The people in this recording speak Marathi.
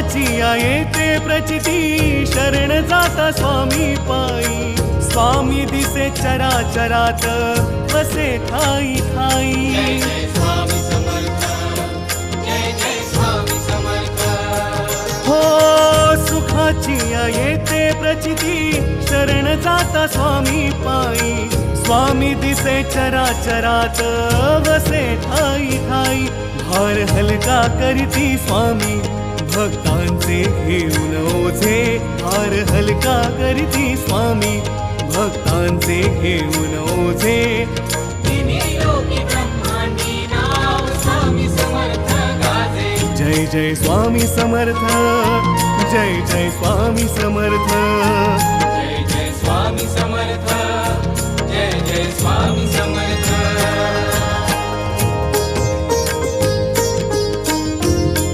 सुखाची येते प्रचिती. शरण जाता स्वामी पायी. स्वामी दिसे चराचरात. वसे ठाई ठाई हो सुखाची येते प्रचिती. शरण जाता स्वामी पायी. स्वामी दिसे चराचरात. वसे ठाई ठाई भार हलका करती स्वामी. भक्तांचे घेऊन ओझे भार हलका करीती स्वामी. भक्तांचे घेऊन ओझे जय जय स्वामी समर्थ जय जय स्वामी समर्थ.